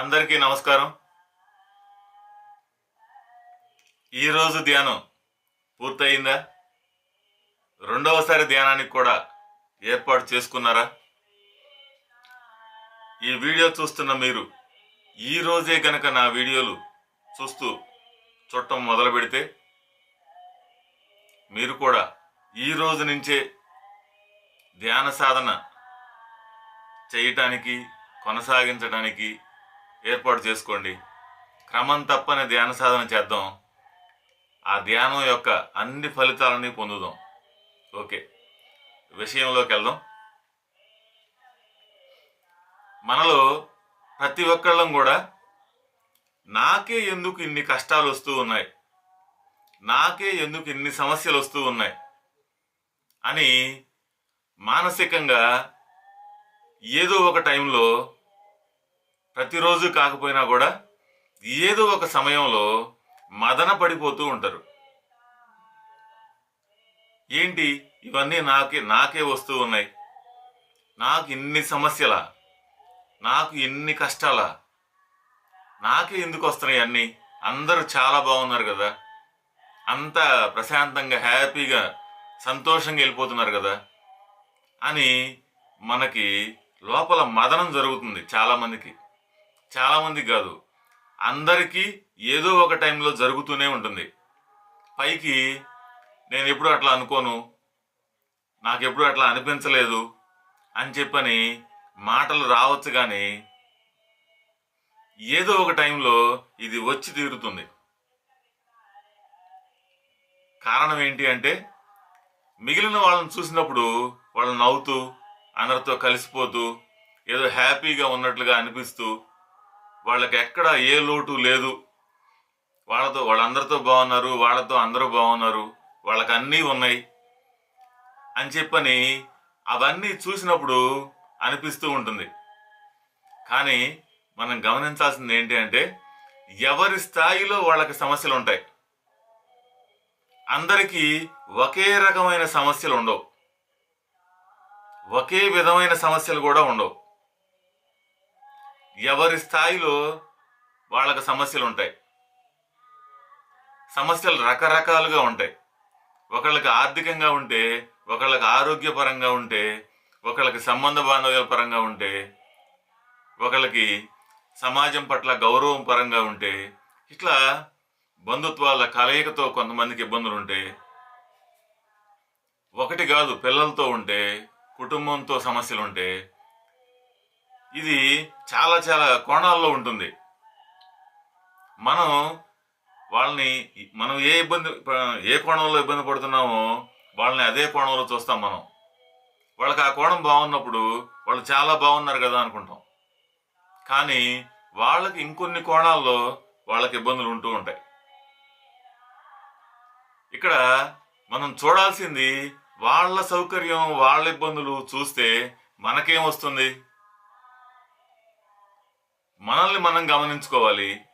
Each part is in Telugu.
అందరికీ నమస్కారం. ఈరోజు ధ్యానం పూర్తయిందా? రెండవసారి ధ్యానానికి కూడా ఏర్పాటు చేసుకున్నారా? ఈ వీడియో చూస్తున్న మీరు ఈ రోజే గనక నా వీడియోలు చూస్తూ చూడటం మొదలు పెడితే మీరు కూడా ఈ రోజు నుంచే ధ్యాన సాధన చేయటానికి కొనసాగించడానికి ఏర్పాటు చేసుకోండి. క్రమం తప్పని ధ్యాన సాధన చేద్దాం. ఆ ధ్యానం యొక్క అన్ని ఫలితాలని పొందుదాం. ఓకే. విషయంలోకి వెళ్దాం. మనలో ప్రతి ఒక్కళ్ళం కూడా నాకే ఎందుకు ఇన్ని కష్టాలు వస్తూ ఉన్నాయి? నాకే ఎందుకు ఇన్ని సమస్యలు వస్తూ ఉన్నాయి? అని మానసికంగా ఏదో ఒక టైంలో ప్రతిరోజు కాకపోయినా కూడా ఏదో ఒక సమయంలో మదన పడిపోతూ ఉంటారు. ఏంటి? ఇవన్నీ నాకే నాకే వస్తూ ఉన్నాయి. నాకు ఇన్ని సమస్యలా? నాకు ఇన్ని కష్టాలా? నాకే ఎందుకు వస్తున్నాయి అన్నీ? అందరూ చాలా బాగున్నారు కదా? అంత ప్రశాంతంగా హ్యాపీగా సంతోషంగా వెళ్ళిపోతున్నారు కదా? అని మనకి లోపల మదనం జరుగుతుంది చాలామందికి చాలామంది కాదు. అందరికీ ఏదో ఒక టైంలో జరుగుతూనే ఉంటుంది. పైకి నేను ఎప్పుడు అట్లా అనుకోను. నాకెప్పుడు అట్లా అనిపించలేదు అని చెప్పని మాటలు రావచ్చు కానీ ఏదో ఒక టైంలో ఇది వచ్చి తీరుతుంది. కారణం ఏంటి అంటే మిగిలిన వాళ్ళని చూసినప్పుడు వాళ్ళు నవ్వుతూ అందరితో కలిసిపోతూ ఏదో హ్యాపీగా ఉన్నట్లుగా అనిపిస్తూ వాళ్ళకి ఎక్కడ ఏ లోటు లేదు. వాళ్ళతో వాళ్ళందరితో బాగున్నారు వాళ్ళతో అందరూ బాగున్నారు వాళ్ళకి అన్నీ ఉన్నాయి అని చెప్పని అవన్నీ చూసినప్పుడు అనిపిస్తూ ఉంటుంది. కానీ మనం గమనించాల్సింది ఏంటి అంటే ఎవరి స్థాయిలో వాళ్ళకి సమస్యలు ఉంటాయి అందరికీ ఒకే రకమైన సమస్యలు ఉండవు ఒకే విధమైన సమస్యలు కూడా ఉండవు. ఎవరి స్థాయిలో వాళ్ళకి సమస్యలు ఉంటాయి. సమస్యలు రకరకాలుగా ఉంటాయి. ఒకళ్ళకి ఆర్థికంగా ఉంటే ఒకళ్ళకి ఆరోగ్యపరంగా ఉంటే ఒకళ్ళకి సంబంధ బాంధవ్యాల పరంగా ఉంటే ఒకళ్ళకి సమాజం పట్ల గౌరవం పరంగా ఉంటే ఇట్లా బంధుత్వాల కలయికతో కొంతమందికి ఇబ్బందులు ఉంటే ఒకటి కాదు పిల్లలతో ఉంటే కుటుంబంతో సమస్యలు ఉంటే ఇది చాలా చాలా కోణాల్లో ఉంటుంది. మనం వాళ్ళని మనం ఏ ఇబ్బంది ఏ కోణంలో ఇబ్బంది పడుతున్నామో వాళ్ళని అదే కోణంలో చూస్తాం మనం. వాళ్ళకి ఆ కోణం బాగున్నప్పుడు వాళ్ళు చాలా బాగున్నారు కదా అనుకుంటాం. కానీ వాళ్ళకి ఇంకొన్ని కోణాల్లో వాళ్ళకి ఇబ్బందులు ఉంటూ ఉంటాయి. ఇక్కడ మనం చూడాల్సింది వాళ్ళ సౌకర్యం వాళ్ళ ఇబ్బందులు చూస్తే మనకేం వస్తుంది? మనల్ని మనం గమనించుకోవాలి.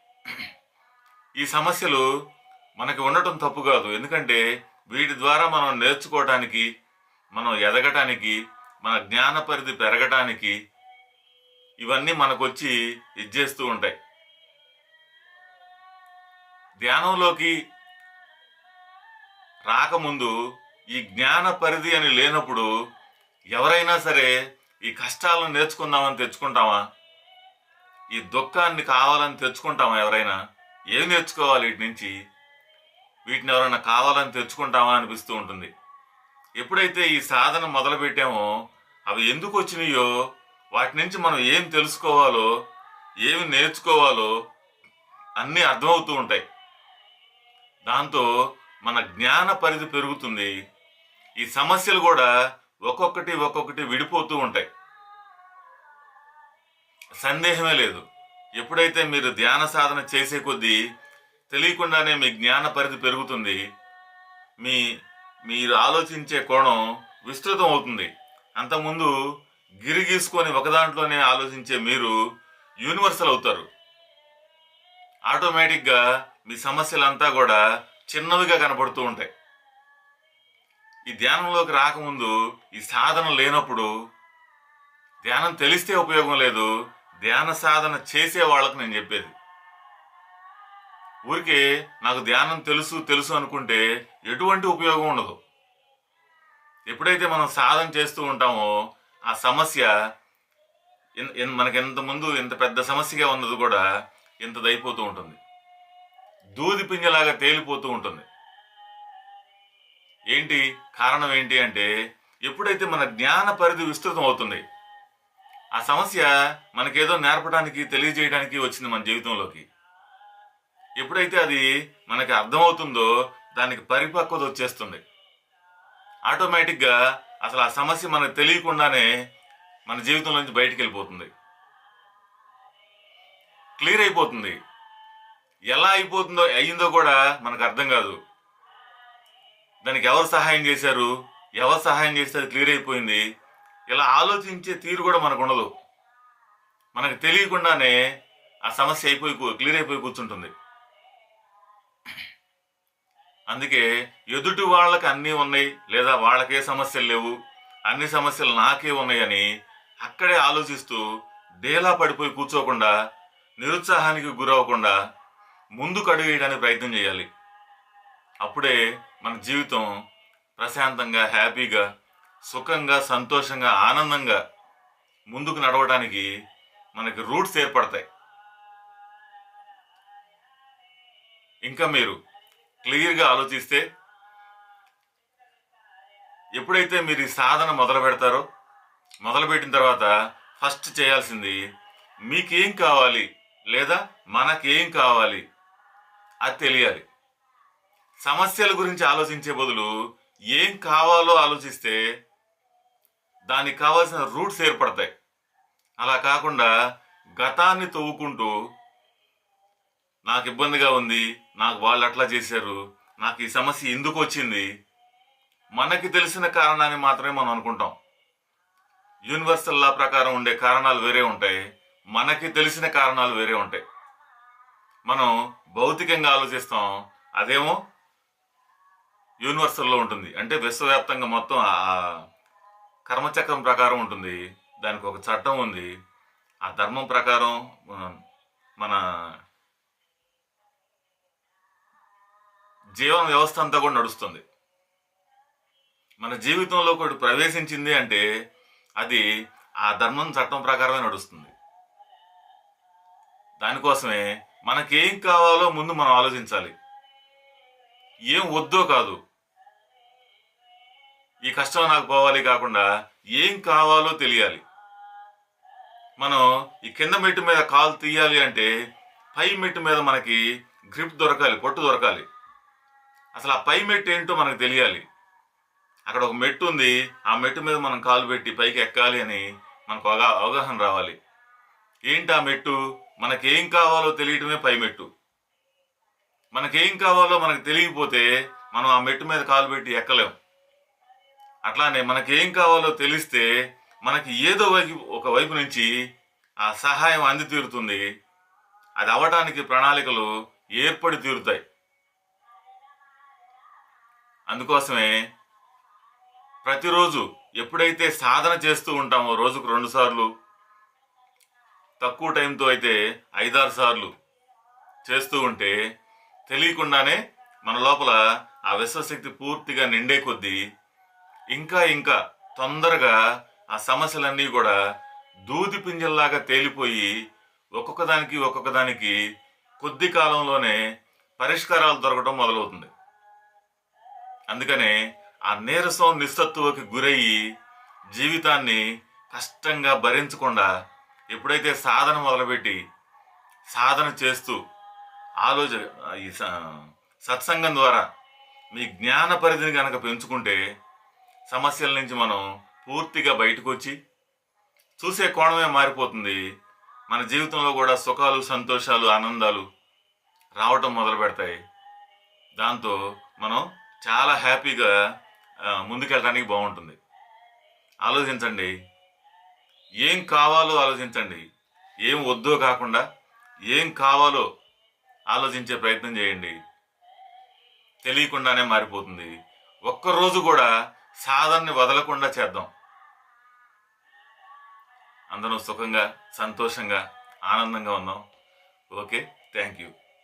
ఈ సమస్యలు మనకి ఉండటం తప్పు కాదు. ఎందుకంటే వీటి ద్వారా మనం నేర్చుకోవటానికి మనం ఎదగటానికి మన జ్ఞాన పరిధి పెరగటానికి ఇవన్నీ మనకొచ్చి ఇచ్చేస్తూ ఉంటాయి. ధ్యానంలోకి రాకముందు ఈ జ్ఞాన పరిధి అని లేనప్పుడు ఎవరైనా సరే ఈ కష్టాలను నేర్చుకుందామని తెచ్చుకుంటామా? ఈ దుఃఖాన్ని కావాలని తెచ్చుకుంటామా ఎవరైనా? ఏం నేర్చుకోవాలి వీటి నుంచి? వీటిని ఎవరైనా కావాలని తెచ్చుకుంటామా అనిపిస్తూ ఉంటుంది. ఎప్పుడైతే ఈ సాధన మొదలు పెట్టామో అవి ఎందుకు వచ్చినాయో వాటి నుంచి మనం ఏం తెలుసుకోవాలో ఏమి నేర్చుకోవాలో అన్నీ అర్థమవుతూ ఉంటాయి. దాంతో మన జ్ఞాన పరిధి పెరుగుతుంది. ఈ సమస్యలు కూడా ఒక్కొక్కటి ఒక్కొక్కటి విడిపోతూ ఉంటాయి. సందేహమే లేదు. ఎప్పుడైతే మీరు ధ్యాన సాధన చేసే కొద్దీ తెలియకుండానే మీ జ్ఞాన పరిధి పెరుగుతుంది. మీ మీరు ఆలోచించే కోణం విస్తృతం అవుతుంది. అంతకుముందు గిరి గీసుకొని ఒకదాంట్లోనే ఆలోచించే మీరు యూనివర్సల్ అవుతారు. ఆటోమేటిక్గా మీ సమస్యలంతా కూడా చిన్నవిగా కనపడుతూ ఉంటాయి. ఈ ధ్యానంలోకి రాకముందు ఈ సాధన లేనప్పుడు ధ్యానం తెలిస్తే ఉపయోగం లేదు ధ్యాన సాధన చేసే వాళ్ళకు నేను చెప్పేది. ఊరికే నాకు ధ్యానం తెలుసు తెలుసు అనుకుంటే ఎటువంటి ఉపయోగం ఉండదు. ఎప్పుడైతే మనం సాధన చేస్తూ ఉంటామో ఆ సమస్య మనకి ఇంత ముందు ఇంత పెద్ద సమస్యగా ఉన్నది కూడా ఇంతదైపోతూ ఉంటుంది. దూది పింజలాగా తేలిపోతూ ఉంటుంది. ఏంటి? కారణం ఏంటి అంటే ఎప్పుడైతే మన జ్ఞాన పరిధి విస్తృతం అవుతుంది ఆ సమస్య మనకేదో నేర్పడానికి తెలియజేయడానికి వచ్చింది మన జీవితంలోకి. ఎప్పుడైతే అది మనకి అర్థమవుతుందో దానికి పరిపక్వత వచ్చేస్తుంది. ఆటోమేటిక్గా అసలు ఆ సమస్య మనకు తెలియకుండానే మన జీవితంలోంచి బయటికి వెళ్ళిపోతుంది. క్లియర్ అయిపోతుంది. ఎలా అయిపోతుందో అయ్యిందో కూడా మనకు అర్థం కాదు. దానికి ఎవరు సహాయం చేశారు? ఎవరు సహాయం చేస్తే అది క్లియర్ అయిపోయింది? ఇలా ఆలోచించే తీరు కూడా మనకు ఉండదు. మనకు తెలియకుండానే ఆ సమస్య అయిపోయి క్లియర్ అయిపోయి కూర్చుంటుంది. అందుకే ఎదుటి వాళ్ళకి అన్నీ ఉన్నాయి లేదా వాళ్ళకే సమస్యలు లేవు అన్ని సమస్యలు నాకే ఉన్నాయని అక్కడే ఆలోచిస్తూ డేలా పడిపోయి కూర్చోకుండా నిరుత్సాహానికి గురవ్వకుండా ముందుకు అడుగు వేయడానికి ప్రయత్నం చేయాలి. అప్పుడే మన జీవితం ప్రశాంతంగా హ్యాపీగా సుఖంగా సంతోషంగా ఆనందంగా ముందుకు నడవడానికి మనకి రూట్స్ ఏర్పడతాయి. ఇంకా మీరు క్లియర్గా ఆలోచిస్తే ఎప్పుడైతే మీరు ఈ సాధన మొదలు పెడతారో మొదలుపెట్టిన తర్వాత ఫస్ట్ చేయాల్సింది మీకేం కావాలి లేదా మనకేం కావాలి అది తెలియాలి. సమస్యల గురించి ఆలోచించే బదులు ఏం కావాలో ఆలోచిస్తే దానికి కావాల్సిన రూట్స్ ఏర్పడతాయి. అలా కాకుండా గతాన్ని తవ్వుకుంటూ నాకు ఇబ్బందిగా ఉంది నాకు వాళ్ళు అట్లా చేశారు నాకు ఈ సమస్య ఎందుకు వచ్చింది మనకి తెలిసిన కారణాన్ని మాత్రమే మనం అనుకుంటాం. యూనివర్సల్ లా ప్రకారం ఉండే కారణాలు వేరే ఉంటాయి మనకి తెలిసిన కారణాలు వేరే ఉంటాయి. మనం భౌతికంగా ఆలోచిస్తాం. అదేమో యూనివర్సల్లో ఉంటుంది. అంటే విశ్వవ్యాప్తంగా మొత్తం ఆ కర్మచక్రం ప్రకారం ఉంటుంది. దానికి ఒక చట్టం ఉంది. ఆ ధర్మం ప్రకారం మన జీవన వ్యవస్థ అంతా కూడా నడుస్తుంది. మన జీవితంలో కూడా ప్రవేశించింది అంటే అది ఆ ధర్మం చట్టం ప్రకారమే నడుస్తుంది. దానికోసమే మనకేం కావాలో ముందు మనం ఆలోచించాలి. ఏం వద్దో కాదు. ఈ కష్టం నాకు పోవాలి కాకుండా ఏం కావాలో తెలియాలి. మనం ఈ కింద మెట్టు మీద కాలు తీయాలి అంటే పై మెట్టు మీద మనకి గ్రిప్ దొరకాలి పట్టు దొరకాలి. అసలు ఆ పై మెట్టు ఏంటో మనకు తెలియాలి. అక్కడ ఒక మెట్టు ఉంది ఆ మెట్టు మీద మనం కాలు పెట్టి పైకి ఎక్కాలి అని మనకు అవగాహన రావాలి. ఏంటి ఆ మెట్టు? మనకేం కావాలో తెలియటమే పై మెట్టు మనకేం కావాలో మనకు తెలియకపోతే మనం ఆ మెట్టు మీద కాలు పెట్టి ఎక్కలేం. అట్లానే మనకేం కావాలో తెలిస్తే మనకి ఏదో వైపు ఒక వైపు నుంచి ఆ సహాయం అంది తీరుతుంది అది అవ్వటానికి ప్రణాళికలు ఏర్పడి తీరుతాయి. అందుకోసమే ప్రతిరోజు ఎప్పుడైతే సాధన చేస్తూ ఉంటామో రోజుకు రెండు సార్లు తక్కువ టైంతో అయితే ఐదారు సార్లు చేస్తూ ఉంటే తెలియకుండానే మన లోపల ఆ విశ్వశక్తి పూర్తిగా నిండే కొద్దీ ఇంకా ఇంకా తొందరగా ఆ సమస్యలన్నీ కూడా దూది పింజల్లాగా తేలిపోయి ఒక్కొక్కదానికి ఒక్కొక్కదానికి కొద్ది కాలంలోనే పరిష్కారాలు దొరకడం మొదలవుతుంది. అందుకనే ఆ నీరసం నిస్సత్తువకి గురయ్యి జీవితాన్ని కష్టంగా భరించకుండా ఎప్పుడైతే సాధన మొదలుపెట్టి సాధన చేస్తూ ఆలోచన ఈ స- సత్సంగం ద్వారా మీ జ్ఞాన పరిధిని కనుక పెంచుకుంటే సమస్యల నుంచి మనం పూర్తిగా బయటకు వచ్చి చూసే కోణమే మారిపోతుంది. మన జీవితంలో కూడా సుఖాలు సంతోషాలు ఆనందాలు రావటం మొదలు పెడతాయి. దాంతో మనం చాలా హ్యాపీగా ముందుకెళ్ళడానికి బాగుంటుంది. ఆలోచించండి. ఏం కావాలో ఆలోచించండి. ఏం వద్దో కాకుండా ఏం కావాలో ఆలోచించే ప్రయత్నం చేయండి. తెలియకుండానే మారిపోతుంది. ఒక్కరోజు కూడా సాధనని వదలకుండా చేద్దాం. అందరం సుఖంగా సంతోషంగా ఆనందంగా ఉన్నాం. Okay thank you.